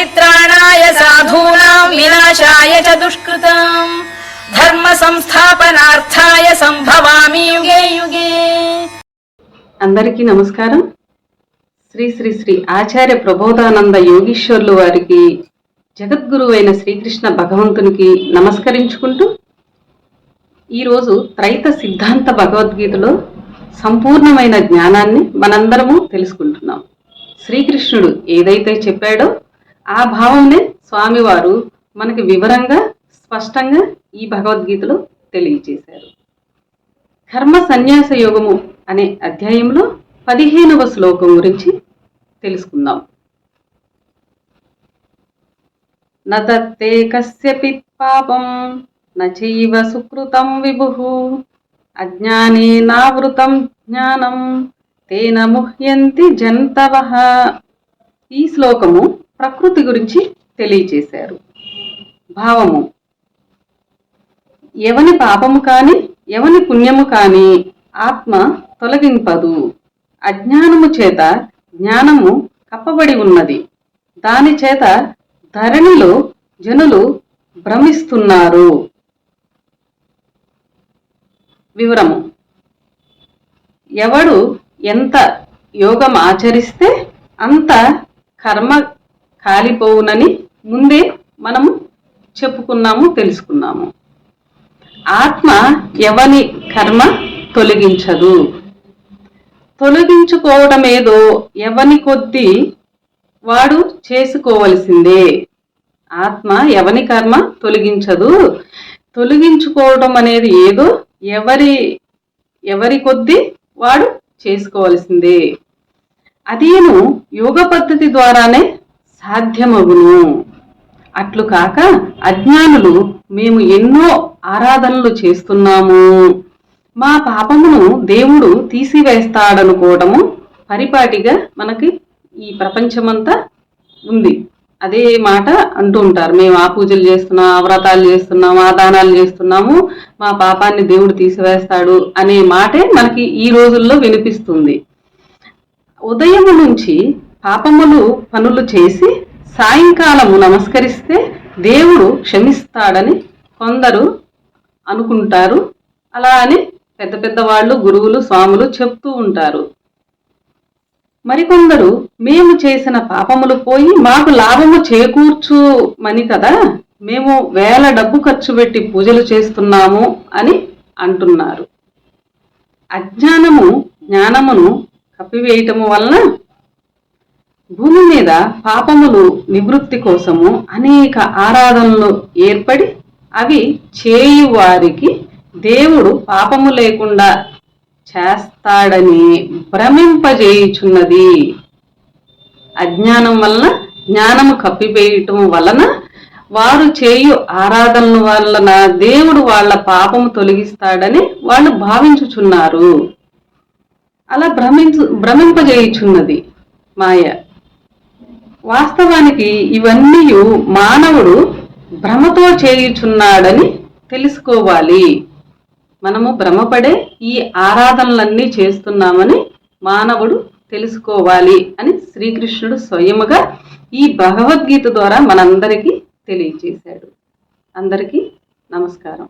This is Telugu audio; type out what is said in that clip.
పరిత్రాణాయ సాధూనాం వినాశాయ చ దుష్కృతం ధర్మ సంస్థాపనార్థాయ సంభవామి యుగే యుగే అందరికీ నమస్కారం. శ్రీ శ్రీ శ్రీ ఆచార్య ప్రబోధానంద యోగీశ్వర్లు వారికి జగద్గురువైన శ్రీకృష్ణ భగవంతునికి నమస్కరించుకుంటూ ఈరోజు త్రైత సిద్ధాంత భగవద్గీతలో సంపూర్ణమైన జ్ఞానాన్ని మనందరము తెలుసుకుంటున్నాం. శ్రీకృష్ణుడు ఏదైతే చెప్పాడో ఆ భావంనే స్వామివారు మనకి వివరంగా స్పష్టంగా ఈ భగవద్గీతలో తెలియజేశారు. కర్మ సన్యాస యోగము అనే అధ్యాయంలో పదిహేనవ శ్లోకం గురించి తెలుసుకుందాం. నదత్తే కస్యపి పాపం నైవ సుకృతం విభు అజ్ఞానే నావృతం జ్ఞానం తేన ముహ్యంతి జంతవ. ఈ శ్లోకము ప్రకృతి గురించి తెలియచేశారు. భావము. ఎవని పాపము కాని ఎవని పుణ్యము కాని ఆత్మ తొలగింపదు. అజ్ఞానము చేత జ్ఞానము కప్పబడి ఉన్నది. దాని చేత ధరణిలో జనులు భ్రమిస్తున్నారు. వివరము. ఎవడు ఎంత యోగం ఆచరిస్తే అంత కర్మ కాలిపోవునని ముందే మనం చెప్పుకున్నాము తెలుసుకున్నాము. ఆత్మ ఎవని కర్మ తొలగించదు. తొలగించుకోవడం ఏదో ఎవని కొద్దీ వాడు చేసుకోవలసిందే. ఆత్మ ఎవని కర్మ తొలగించదు. తొలగించుకోవడం అనేది ఏదో ఎవరి ఎవరి కొద్దీ వాడు చేసుకోవలసిందే. అదేను యోగ పద్ధతి ద్వారానే సాధ్యమగును. అట్లు కాక అజ్ఞానులు మేము ఎన్నో ఆరాధనలు చేస్తున్నాము. మా పాపమును దేవుడు తీసివేస్తాడనుకోవడము పరిపాటిగా మనకి ఈ ప్రపంచమంతా ఉంది. అదే మాట అంటూ ఉంటారు. మేము ఆ పూజలు చేస్తున్నాం ఆ వ్రతాలు చేస్తున్నాం ఆ దానాలు చేస్తున్నాము మా పాపాన్ని దేవుడు తీసివేస్తాడు అనే మాటే మనకి ఈ రోజుల్లో వినిపిస్తుంది. ఉదయం నుంచి పాపములు పనులు చేసి సాయంకాలము నమస్కరిస్తే దేవుడు క్షమిస్తాడని కొందరు అనుకుంటారు. అలా అని పెద్ద పెద్ద వాళ్ళు గురువులు స్వాములు చెప్తూ ఉంటారు. మరికొందరు మేము చేసిన పాపములు పోయి మాకు లాభము చేకూర్చుమని కదా మేము వేల డబ్బు ఖర్చు పెట్టి పూజలు చేస్తున్నాము అని అంటున్నారు. అజ్ఞానము జ్ఞానమును కప్పివేయటము వలన భూమి మీద పాపములు నివృత్తి కోసము అనేక ఆరాధనలు ఏర్పడి అవి చేయు వారికి దేవుడు పాపము లేకుండా చేస్తాడని భ్రమింపజేయుచున్నది. అజ్ఞానం వలన జ్ఞానము కప్పివేయటం వలన వారు చేయు ఆరాధనల వలన దేవుడు వాళ్ళ పాపము తొలగిస్తాడని వాళ్ళు భావించుచున్నారు. అలా భ్రమించు భ్రమింపజేయుచున్నది మాయ. వాస్తవానికి ఇవన్నీ మానవుడు భ్రమతో చేయుచున్నాడని తెలుసుకోవాలి. మనము భ్రమపడే ఈ ఆరాధనలన్నీ చేస్తున్నామని మానవుడు తెలుసుకోవాలి అని శ్రీకృష్ణుడు స్వయముగా ఈ భగవద్గీత ద్వారా మనందరికీ తెలియజేశాడు. అందరికీ నమస్కారం.